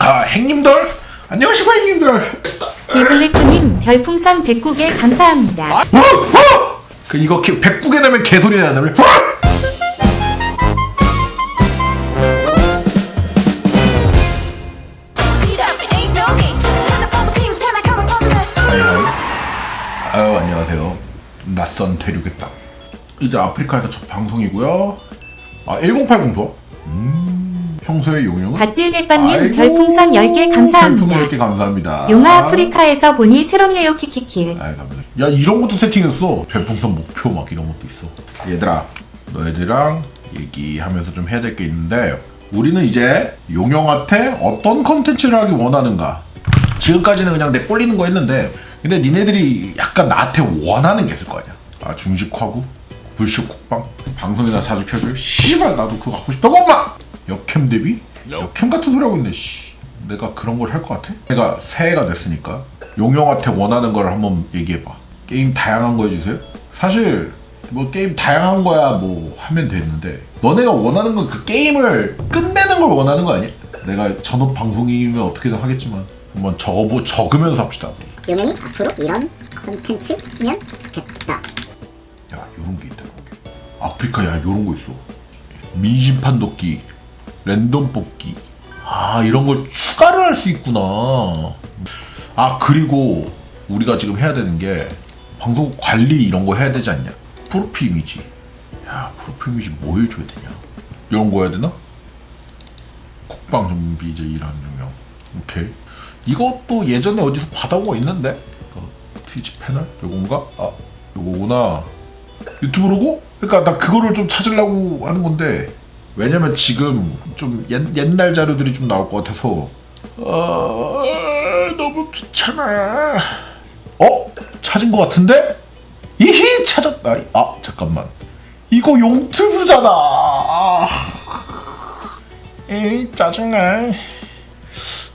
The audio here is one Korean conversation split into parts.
아 행님들 안녕하십니까 행님들 개블리크님 별풍선 109개 감사합니다. 어? 어? 그 이거 개- 백국에 내면 개소리 나냐면 어? Speed up, it ain't no game. Just turn up all the beams when I come up on this. 아유 안녕하세요 좀 낯선 대륙의 땅 이제 아프리카에서 첫 방송이고요 아 1080 좋아 음 용량은? 갓질백반님 아이고, 별풍선 10개 감사합니다. 별풍선 10개 감사합니다. 용화 아프리카에서 보니 새롭네요 키키키. 아이 감사합니다. 야 이런 것도 세팅했어. 별풍선 목표 막 이런 것도 있어. 얘들아 너희들이랑 얘기하면서 좀 해야 될 게 있는데 우리는 이제 용영한테 어떤 컨텐츠를 하기 원하는가. 지금까지는 그냥 내 꼴리는 거 했는데 근데 니네들이 약간 나한테 원하는 게 있을 거 아니야. 아 중식화구 불쇼 국방 방송에다 자주 켜줘 씨발 나도 그거 갖고 싶다고 엄마 역캠 대비 역캠 같은 소리 하고 있네 씨. 내가 그런 걸 할 것 같아? 내가 새해가 됐으니까 용영한테 원하는 걸 한번 얘기해봐. 게임 다양한 거 해주세요. 사실 뭐 게임 다양한 거야 뭐 하면 되는데 너네가 원하는 건 그 게임을 끝내는 걸 원하는 거 아니야? 내가 전업 방송이면 어떻게든 하겠지만 한번 적어 적으면서 합시다. 용현이 앞으로 이런 컨텐츠 했으면 좋겠다. 야 요런 게 있다. 요런 게 아프리카 야 요런 거 있어. 민심판 돕기 랜덤 뽑기. 아 이런 걸 추가를 할 수 있구나. 아 그리고 우리가 지금 해야 되는 게 방송 관리 이런 거 해야 되지 않냐? 프로필 이미지. 야 프로필 이미지 뭐 해줘야 되냐? 이런 거 해야 되나? 국방 전문 BJ 일하는 영역 오케이. 이것도 예전에 어디서 받아온 거 있는데? 어, 트위치 패널? 요건가? 아 요거구나. 유튜브 로고? 그러니까 나 그거를 좀 찾으려고 하는 건데 왜냐면 지금 좀 옛, 옛날 자료들이 좀 나올 것 같아서 아 너무 귀찮아 어? 찾은 것 같은데? 이히 찾았다 아 잠깐만 이거 용튜브잖아 아. 에이 짜증나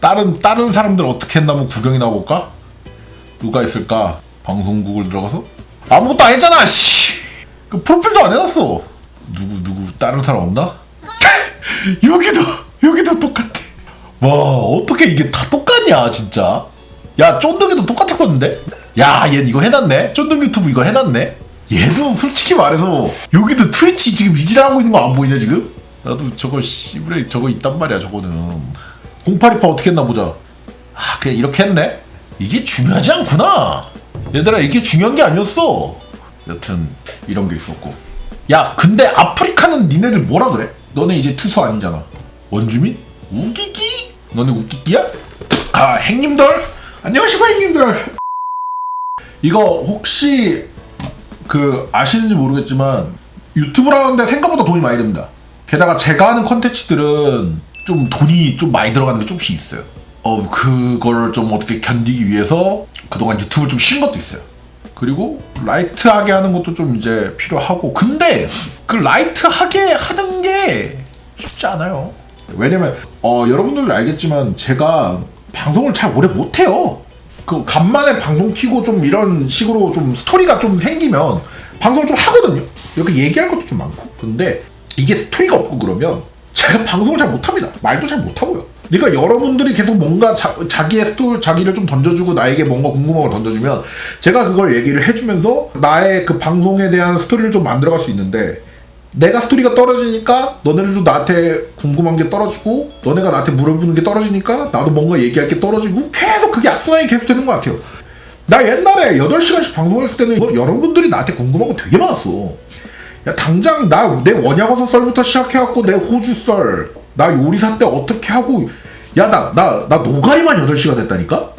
다른 다른 사람들 어떻게 했나 한번 구경이나 볼까? 누가 있을까? 방송국을 들어가서 아무것도 안 했잖아. 씨. 그 프로필도 안 해놨어. 누구 누구 다른 사람 없나? 여기도 여기도 똑같아. 와 어떻게 이게 다 똑같냐 진짜. 야 쫀득이도 똑같았거든데. 야얘 이거 해놨네. 쫀득 유튜브 이거 해놨네. 얘도 솔직히 말해서 여기도 트위치 지금 이질하고 있는 거 안 보이냐 지금? 나도 저거 씨부레 저거 있단 말이야 저거는. 0828 어떻게 했나 보자. 아 그냥 이렇게 했네. 이게 중요하지 않구나. 얘들아 이게 중요한 게 아니었어. 여튼 이런 게 있었고. 야 근데 아프리카는 니네들 뭐라 그래? 너네 이제 투수 아니잖아. 원주민? 우기기? 너네 우기기야? 아 행님들 안녕하십니까 행님들. 이거 혹시 그 아시는지 모르겠지만 유튜브를 하는데 생각보다 돈이 많이 듭니다. 게다가 제가 하는 컨텐츠들은 좀 돈이 좀 많이 들어가는 게 조금씩 있어요. 어 그거를 좀 어떻게 견디기 위해서 그동안 유튜브 좀 쉰 것도 있어요. 그리고 라이트하게 하는 것도 좀 이제 필요하고 근데 그 라이트하게 하는 게 쉽지 않아요. 왜냐면 어 여러분들도 알겠지만 제가 방송을 잘 오래 못해요. 그 간만에 방송 키고 좀 이런 식으로 좀 스토리가 좀 생기면 방송을 좀 하거든요. 이렇게 얘기할 것도 좀 많고. 근데 이게 스토리가 없고 그러면 제가 방송을 잘 못합니다. 말도 잘 못하고요. 그러니까 여러분들이 계속 뭔가 자, 자기의 스토리, 자기를 좀 던져주고 나에게 뭔가 궁금한 걸 던져주면 제가 그걸 얘기를 해주면서 나의 그 방송에 대한 스토리를 좀 만들어갈 수 있는데 내가 스토리가 떨어지니까 너네들도 나한테 궁금한 게 떨어지고 너네가 나한테 물어보는 게 떨어지니까 나도 뭔가 얘기할 게 떨어지고 계속 그게 악순환이 계속 되는 것 같아요. 나 옛날에 8시간씩 방송했을 때는 뭐 여러분들이 나한테 궁금한 거 되게 많았어. 야 당장 나 내 원야거서 썰부터 시작해갖고 내 호주 썰, 나 요리사 때 어떻게 하고 야 나 나 나 노가리만 8시간 했다니까?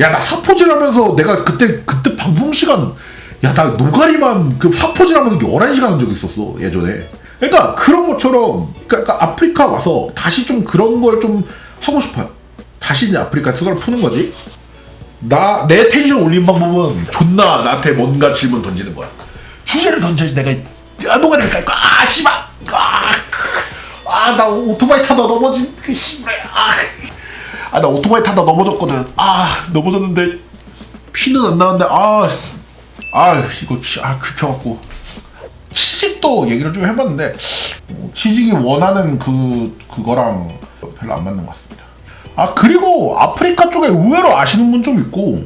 야 나 사포질 하면서 내가 그때 그때 방송 시간 야 나 노가리만 그 사포질 하면서 11시간 한 적 있었어 예전에. 그러니까 그런 것처럼 그러니까 아프리카 와서 다시 좀 그런 걸 좀 하고 싶어요. 다시 이제 아프리카 수다를 푸는 거지. 나 내 텐션 올린 방법은 존나 나한테 뭔가 질문 던지는 거야. 주제를 던져야지 내가 아 노가리를 깔고 아 씨발! 아 나 오토바이 타다 넘어진 그 씨발 아나 오토바이 타다 넘어졌거든. 아 넘어졌는데 피는 안 나는데 아 아 이거 치- 아 긁혀갖고. 취직도 얘기를 좀 해봤는데 어, 취직이 원하는 그 그거랑 별로 안 맞는 것 같습니다. 아 그리고 아프리카 쪽에 의외로 아시는 분 좀 있고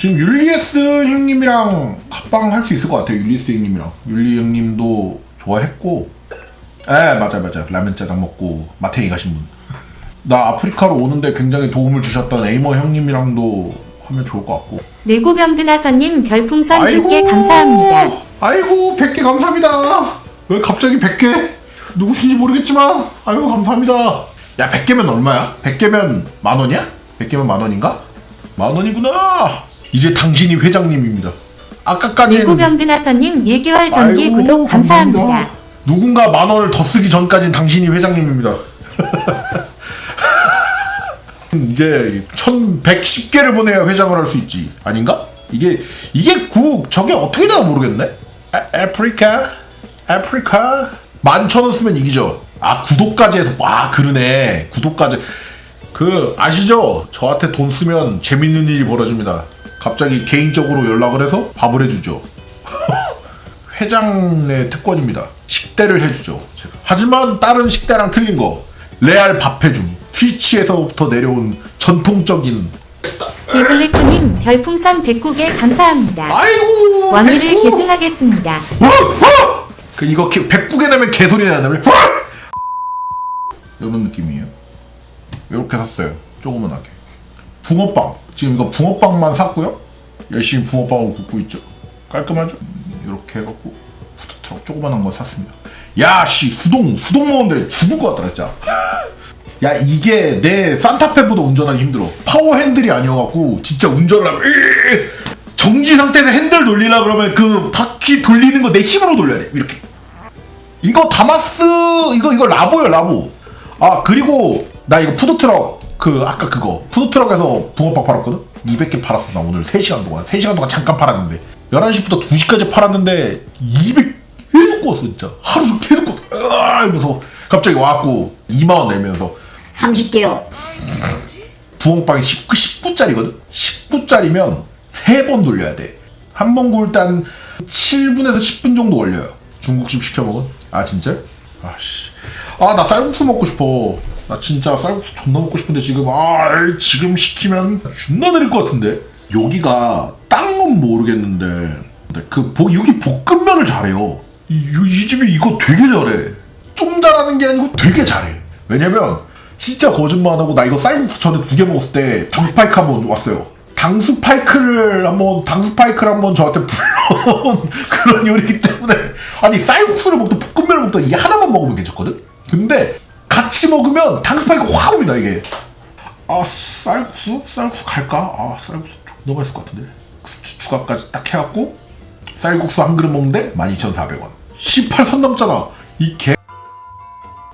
지금 율리에스 형님이랑 합방 할 수 있을 것 같아요. 율리에스 형님이랑. 율리 형님도 좋아했고 에 맞아 맞아 라면 짜장 먹고 마탱이 가신 분 나 아프리카로 오는데 굉장히 도움을 주셨던 에이머 형님이랑도 하면 좋을 것 같고 내구병드나서님 별풍선 100개 감사합니다. 아이고 100개 감사합니다 왜 갑자기 100개 누구신지 모르겠지만 아이고 감사합니다 야 100개면 얼마야? 100개면 만 원이야? 100개면 만 원인가? 만 원이구나 이제 당신이 회장님입니다 아까까지는 내구병드나서님 1개월 전기 아이고, 구독 감사합니다. 누군가 만 원을 더 쓰기 전까지는 당신이 회장님입니다. 이제 1110개를 보내야 회장을 할 수 있지. 아닌가? 이게 이게 구 저게 어떻게 되나 모르겠네. 아, 아프리카? 아프리카? 만천 원 쓰면 이기죠. 아 구독까지 해서 와 그러네. 구독까지. 그 아시죠? 저한테 돈 쓰면 재밌는 일이 벌어집니다. 갑자기 개인적으로 연락을 해서 밥을 해주죠 회장의 특권입니다. 식대를 해주죠. 제가. 하지만 다른 식대랑 틀린 거 레알 밥 해줌. 트위치에서부터 내려온 전통적인 디블리프님 별풍선 109개 감사합니다. 아이고 왕위를 백구! 계승하겠습니다. 어, 어! 그 이거 개- 백국에 내면 개소리 어! 이런 느낌이에요. 이렇게 샀어요. 조그만하게. 붕어빵. 지금 이거 붕어빵만 샀고요. 열심히 붕어빵을 굽고 있죠. 깔끔하죠? 이렇게 해갖고 푸드트럭 조그만한 거 샀습니다. 야, 씨, 수동, 수동 먹는데 죽을 것 같더라, 진짜. 야, 이게 내 산타페보다 운전하기 힘들어. 파워 핸들이 아니어갖고, 진짜 운전을 으으으! 정지 상태에서 핸들 돌리려 그러면 그 바퀴 돌리는 거 내 힘으로 돌려야 돼. 이렇게. 이거 다마스, 이거, 이거 라보요, 라보. 아, 그리고, 나 이거 푸드트럭, 그, 아까 그거. 푸드트럭에서 붕어빵 팔았거든? 200개 팔았어, 나 오늘 3시간 동안. 3시간 동안 잠깐 팔았는데. 11시부터 2시까지 팔았는데, 200, 계속 구웠어, 진짜. 하루 종일 계속 구웠어. 으아! 이러면서, 갑자기 와갖고, 2만원 내면서, 30개요. 부엉빵이 10, 19짜리거든? 19짜리면 3번 돌려야 돼. 한 번 구울 때한 7분에서 10분 정도 걸려요. 중국집 시켜 먹은? 아, 진짜? 아씨. 아, 나 쌀국수 먹고 싶어. 나 진짜 쌀국수 존나 먹고 싶은데 지금, 아, 지금 시키면 존나 느릴 것 같은데? 여기가 딴건 모르겠는데, 그, 보- 여기 볶음면을 잘해요. 이, 이- 이 집이 이거 되게 잘해. 좀 잘하는 게 아니고 되게 잘해. 왜냐면, 진짜 거짓말 안 하고 나 이거 쌀국수 전에 두 개 먹었을 때 당스파이크 한 번 왔어요. 당스파이크를 한번 당스파이크를 한번 저한테 불러온 그런 요리이기 때문에 아니 쌀국수를 먹든 볶음면을 먹든 이 하나만 먹으면 괜찮거든. 근데 같이 먹으면 당스파이크 확 옵니다 이게. 아 쌀국수 쌀국수 갈까? 아 쌀국수 너무 맛있을 것 같은데. 수- 추가까지 딱 해갖고 쌀국수 한 그릇 먹는데 12,400원. 18선 넘잖아. 이 개.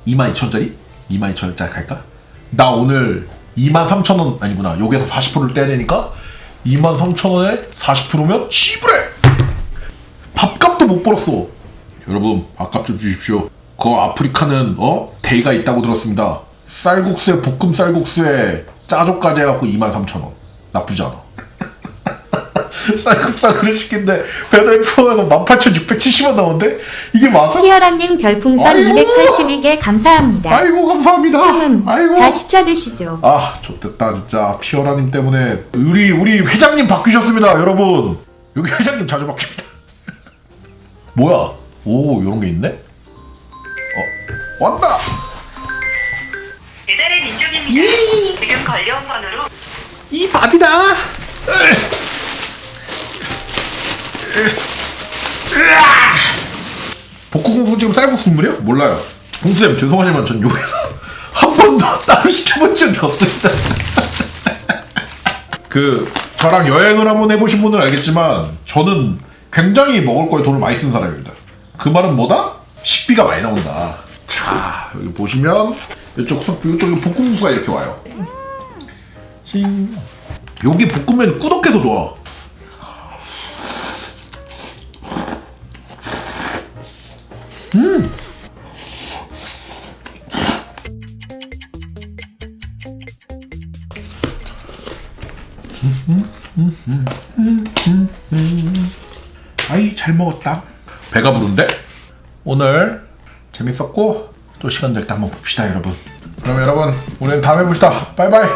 22,000원짜리? 22,000원짜리 갈까? 나 오늘 23,000원 아니구나. 여기에서 40%를 떼야 되니까 23,000원에 40%면 씨부래! 밥값도 못 벌었어. 여러분, 밥값 좀 주십시오. 그 아프리카는 어? 데이가 있다고 들었습니다. 쌀국수에 볶음 쌀국수에 짜조까지 해갖고 23,000원. 나쁘지 않아. 쌀국수 한 그릇 시킨데 배달 포함해서 18,670원 나오는데 이게 맞아? 희열아님 별풍선 아이고. 282개 감사합니다. 아이고 감사합니다. 음, 아이고. 자 시켜 드시죠. 아, 좋됐다 진짜 피어라님 때문에 우리 우리 회장님 바뀌셨습니다, 여러분. 여기 회장님 자주 바뀝니다. 뭐야? 오, 이런 게 있네. 어, 왔다. 배달의 민족입니다. 이- 지금 걸려온 번호로 이 밥이다. 복구공수 지금 쌀국수 물이요? 몰라요. 공수님 죄송하지만 전 여기서 한 번도 따로 시켜본 적이 없습니다. 그 저랑 여행을 한번 해보신 분은 알겠지만 저는 굉장히 먹을 거에 돈을 많이 쓰는 사람입니다. 그 말은 뭐다? 식비가 많이 나온다. 자 여기 보시면 이쪽 소- 이쪽에 볶음국수가 이렇게 와요. 찡. 여기 볶음면 꾸덕해서 좋아. 아이 잘 먹었다. 배가 부른데? 오늘 재밌었고 또 시간 될 때 한번 봅시다 여러분. 그럼 여러분 우리는 다음에 봅시다 바이바이